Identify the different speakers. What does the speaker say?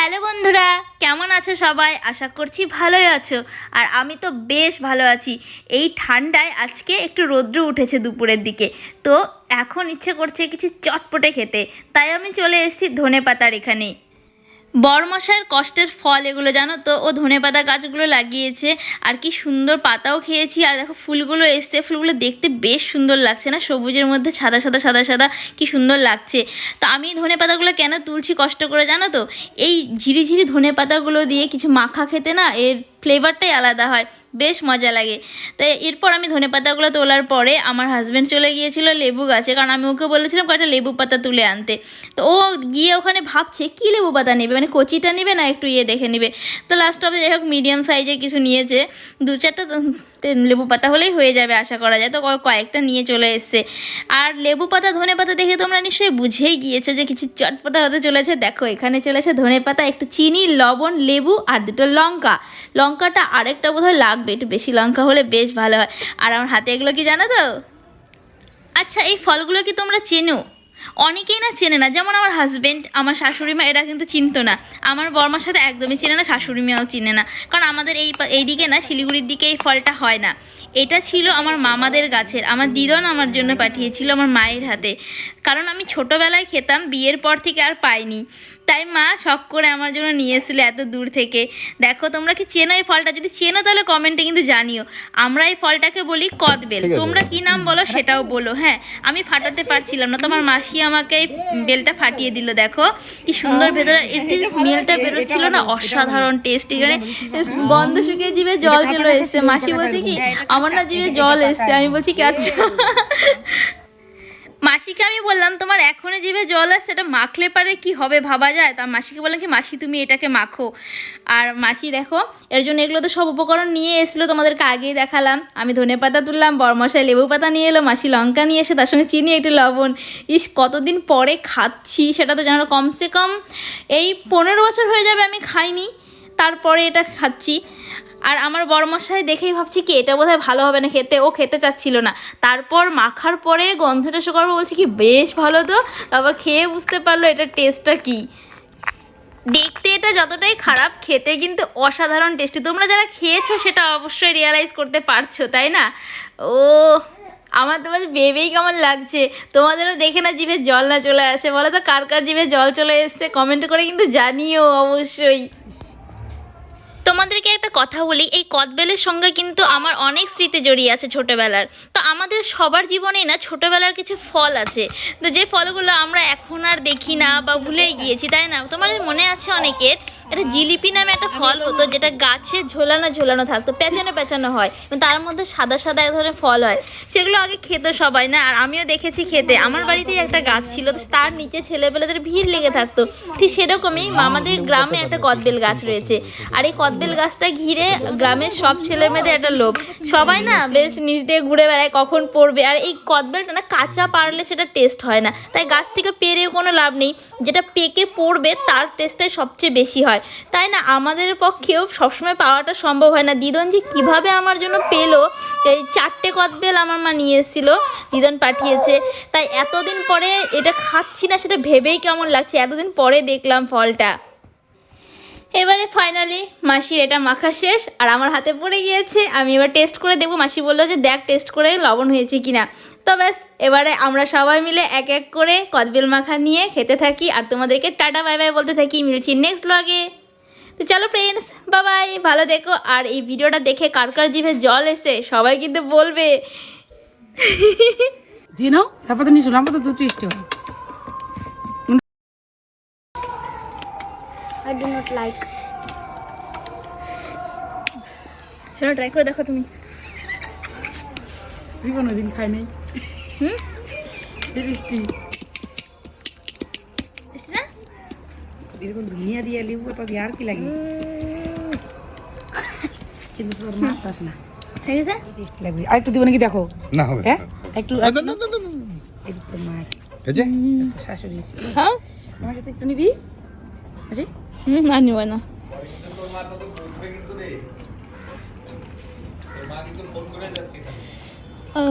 Speaker 1: Hello বন্ধুরা, কেমন আছো সবাই? আশা করছি ভালোই আছো। আর আমি তো বেশ ভালো আছি। এই ঠান্ডায় আজকে একটু রৌদ্র উঠেছে দুপুরের দিকে। তো এখন ইচ্ছে করছে কিছু চটপটে খেতে। তাই আমি চলে এসেছি ধনে পাতার এখানে। বরমশাইয়ের কষ্টের ফল এগুলো, জানো তো? ও ধনে পাতা গাছগুলো লাগিয়েছে, আর কি সুন্দর পাতাও খেয়েছি, আর দেখো ফুলগুলো এসছে। ফুলগুলো দেখতে বেশ সুন্দর লাগছে না? সবুজের মধ্যে সাদা সাদা সাদা সাদা কি সুন্দর লাগছে। তো আমি ধনে পাতাগুলো কেন তুলছি কষ্ট করে, জানো তো? এই ঝিরিঝিরি ধনে পাতাগুলো দিয়ে কিছু মাখা খেতে না, এর ফ্লেভারটাই আলাদা হয়, বেশ মজা লাগে। তাই এরপর আমি ধনে পাতাগুলো তোলার পরে আমার হাজব্যান্ড চলে গিয়েছিল লেবু গাছে, কারণ আমি ওকে বলেছিলাম কয়েকটা লেবু পাতা তুলে আনতে। তো ও গিয়ে ওখানে ভাবছে, কী লেবু পাতা নেবে? মানে কচিটা নেবে না একটু ইয়ে দেখে নেবে? তো লাস্ট অফ যাই হোক মিডিয়াম সাইজের কিছু নিয়েছে। দু চারটা লেবু পাতা হলেই হয়ে যাবে আশা করা যায়। তো কয়েকটা নিয়ে চলে এসছে। আর লেবু পাতা, ধনে পাতা দেখে তোমরা নিশ্চয়ই বুঝেই গিয়েছো যে কিছু চটপটা হতে চলেছে। দেখো, এখানে চলেছে ধনে পাতা, একটু চিনি, লবণ, লেবু আর দুটো লঙ্কা। লঙ্কাটা আরেকটা বোধহয় লাগবে, একটু বেশি লঙ্কা হলে বেশ ভালো হয়। আর আমার হাতে এগুলো কি জানো তো? আচ্ছা এই ফলগুলো কি তোমরা চেনো? অনেকেই না চেনে না। যেমন আমার হাজব্যান্ড আমার শাশুড়ি মা, এরা কিন্তু চিনতো না। আমার বর্মার সাথে একদমই চেনে না, শাশুড়ি মাও চিনে না। কারণ আমাদের এই এই দিকে না, শিলিগুড়ির দিকে এই ফলটা হয় না। এটা ছিল আমার মামাদের গাছের, আমার দিদন আমার জন্য পাঠিয়েছিল আমার মায়ের হাতে। কারণ আমি ছোটোবেলায় খেতাম, বিয়ের পর থেকে আর পাইনি। তাই মা শখ করে আমার জন্য নিয়ে এসেছিল এত দূর থেকে। দেখো তোমরা কি চেনো এই ফলটা? যদি চেনো তাহলে কমেন্টে কিন্তু জানিও। আমরা এই ফলটাকে বলি কদবেল। তোমরা কি নাম বলো সেটাও বলো হ্যাঁ। আমি ফাটাতে পারছিলাম না তোমার মাসি আমাকে এই বেলটা ফাটিয়ে দিল দেখো। কি সুন্দর ভেতরে একটু স্মেলটা বেরোচ্ছিল না অসাধারণ টেস্ট এখানে গন্ধ শুকিয়ে জিভে জল চলে এসছে। মাসি বলছে কি আমার না জিভে জল এসছে। আমি বলছি কি আচ্ছা? মাসিকে আমি বললাম, তোমার এখনও জিভে জল আসছে এটা মাখলে পারে কি হবে ভাবা যায়? তা মাসিকে বললাম কি, মাসি, তুমি এটাকে মাখো। আর মাসি, দেখো, এর জন্য এগুলো তো সব উপকরণ নিয়ে এসলো তোমাদেরকে আগেই দেখালাম। আমি ধনে পাতা তুললাম, বরমশাই লেবু পাতা নিয়ে এলো, মাসি লঙ্কা নিয়ে এসে তার সঙ্গে চিনি, একটু লবণ। ইস, কতদিন পরে খাচ্ছি, সেটা তো জানো, কমসে কম এই পনেরো বছর হয়ে যাবে আমি খাইনি, তারপরে এটা খাচ্ছি। আর আমার বড়মশাই দেখেই ভাবছি কি, এটা বোধহয় ভালো হবে না খেতে, ও খেতে চাচ্ছিল না। তারপর মাখার পরে গন্ধটা পর বলছি কি, বেশ ভালো তো। তারপর খেয়ে বুঝতে পারল এটার টেস্টটা কী। দেখতে এটা যতটাই খারাপ, খেতে কিন্তু অসাধারণ টেস্টি। তোমরা যারা খেয়েছো সেটা অবশ্যই রিয়ালাইজ করতে পারছ, তাই না? ও, আমার তোমার ভেবেই কেমন লাগছে। তোমাদেরও দেখে না জিভে জল না চলে আসে। বলো তো, কার কার জিভে জল চলে এসছে? কমেন্ট করে কিন্তু জানিও অবশ্যই। তোমাদেরকে একটা কথা বলি, এই কদবেলের সঙ্গে কিন্তু আমার অনেক স্মৃতি জড়িয়ে আছে ছোটোবেলার। তো আমাদের সবার জীবনেই না ছোটোবেলার কিছু ফল আছে। তো যে ফলগুলো আমরা এখন আর দেখি না বা ভুলেই গিয়েছি, তাই না? তোমাদের মনে আছে অনেকের? একটা জিলিপি নামে একটা ফল হতো যেটা গাছে ঝোলানো ঝোলানো থাকতো পেঁচানো পেঁচানো হয়। এবং তার মধ্যে সাদা সাদা এক ধরনের ফল হয়। সেগুলো আগে খেত সবাই না আর আমিও দেখেছি খেতে। আমার বাড়িতেই একটা গাছ ছিল তার নিচে ছেলেপেলেদের ভিড় লেগে থাকতো। ঠিক সেরকমই আমাদের গ্রামে একটা কদবেল গাছ রয়েছে। আর এই কদবেল গাছটা ঘিরে গ্রামের সব ছেলে মেয়েদের একটা লোভ। সবাই না বেশ নিচ দিয়ে ঘুরে বেড়ায় কখন পড়বে। আর এই কদবেলটা না কাঁচা পারলে সেটা টেস্ট হয় না। তাই গাছ থেকে পেরেও কোনো লাভ নেই। যেটা পেকে পড়বে তার টেস্টটাই সবচেয়ে বেশি হয়। তাই না, আমাদের পক্ষেও সবসময় পাওয়াটা সম্ভব হয় না। দিদন যে কীভাবে আমার জন্য পেল, এই চারটে কদবেল আমার মা নিয়ে এসেছিল, দিদন পাঠিয়েছে। তাই এতদিন পরে এটা খাচ্ছি না, সেটা ভেবেই কেমন লাগছে। এতদিন পরে দেখলাম ফলটা। এবারে ফাইনালি মাসির এটা মাখা শেষ, আর আমার হাতে পড়ে গিয়েছে। আমি এবার টেস্ট করে দেখব। মাসি বলল যে, দেখ টেস্ট করে লবণ হয়েছে কিনা? তো ব্যাস এবারে আমরা সবাই মিলে এক এক করে কদবেল মাখা নিয়ে খেতে থাকি। আর তোমাদেরকে টাটা বাই বাই বলতে থাকি মিলছি নেক্সট ব্লগে তো চলো ফ্রেন্ডস বাবাই ভালো দেখো আর এই ভিডিওটা দেখে কার কার জিভে জল এসে সবাই কিন্তু বলবে।
Speaker 2: তারপর তো তো হয়
Speaker 1: লাইক সেটা ট্রাই করে দেখো তুমি।
Speaker 2: তুই কোনোদিন খাই নাই।
Speaker 1: হুম না
Speaker 2: এরকম ধনিয়া দিয়ে লেবু দিয়ে আর কি লাগে কিন্তু তোর মাছ না
Speaker 1: হয়ে গেছে
Speaker 2: টেস্টি লাগবে আর একটু দিব নাকি দেখো
Speaker 3: না হবে
Speaker 2: হ্যাঁ একটু
Speaker 3: না, না, না,
Speaker 2: তো তোর মাছ
Speaker 3: এই যে
Speaker 2: শাশুড়ি।
Speaker 1: হ্যাঁ
Speaker 2: আমার সাথে একটু নিবি আছে
Speaker 1: হুম না নিব না ও